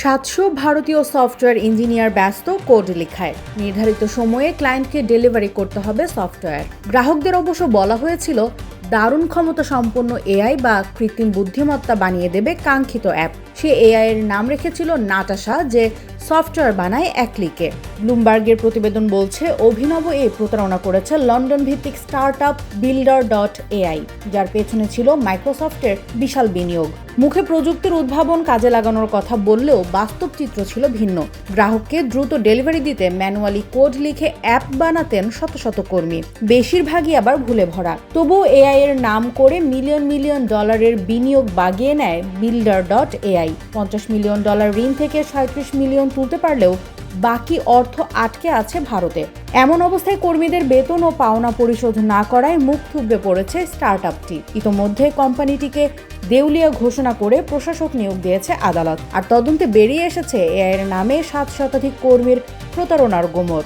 সাতশো ভারতীয় software engineer ব্যস্ত কোড লেখায়। নির্ধারিত সময়ে ক্লায়েন্টকে ডেলিভারি করতে হবে সফটওয়্যার। গ্রাহকদের অবশ্য বলা হয়েছিল, দারুণ ক্ষমতা সম্পন্ন এআই বা কৃত্রিম বুদ্ধিমত্তা বানিয়ে দেবে কাঙ্ক্ষিত অ্যাপ। সে এআই এর নাম রেখেছিল নাটাশা, যে সফটওয়্যার বানায় এক ক্লিকে ব্লুমবার্গের প্রতিবেদন বলছে, অভিনব এ প্রতারণা করেছে লন্ডন ভিত্তিক startup builder dot AI, যার পেছনে ছিল মাইক্রোসফটের বিশাল বিনিয়োগ। মুখে প্রযুক্তির উদ্ভাবন কাজে লাগানোর কথা বললেও বাস্তব চিত্র ছিল ভিন্ন। গ্রাহককে দ্রুত ডেলিভারি দিতে ম্যানুয়ালি কোড লিখে অ্যাপ বানাতেন শত শত কর্মী। বেশিরভাগই আবার ভুলে ভরা। তবুও এআই এর নাম করে মিলিয়ন মিলিয়ন ডলারের বিনিয়োগ বাগিয়ে নেয় বিল্ডার ডট এআই। পঞ্চাশ মিলিয়ন ডলার ঋণ থেকে সাঁত্রিশ মিলিয়ন তুলতে পারলেও বাকি অর্থ আটকে আছে ভারতে। এমন অবস্থায় কর্মীদের বেতন ও পাওনা পরিশোধ না করায় মুখ থুবড়ে পড়েছে স্টার্ট আপটি ইতোমধ্যে কোম্পানিটিকে দেউলিয়া ঘোষণা করে প্রশাসক নিয়োগ দিয়েছে আদালত। আর তদন্তে বেরিয়ে এসেছে এআইয়ের নামে সাত শতাধিক কর্মীর প্রতারণার গোমর।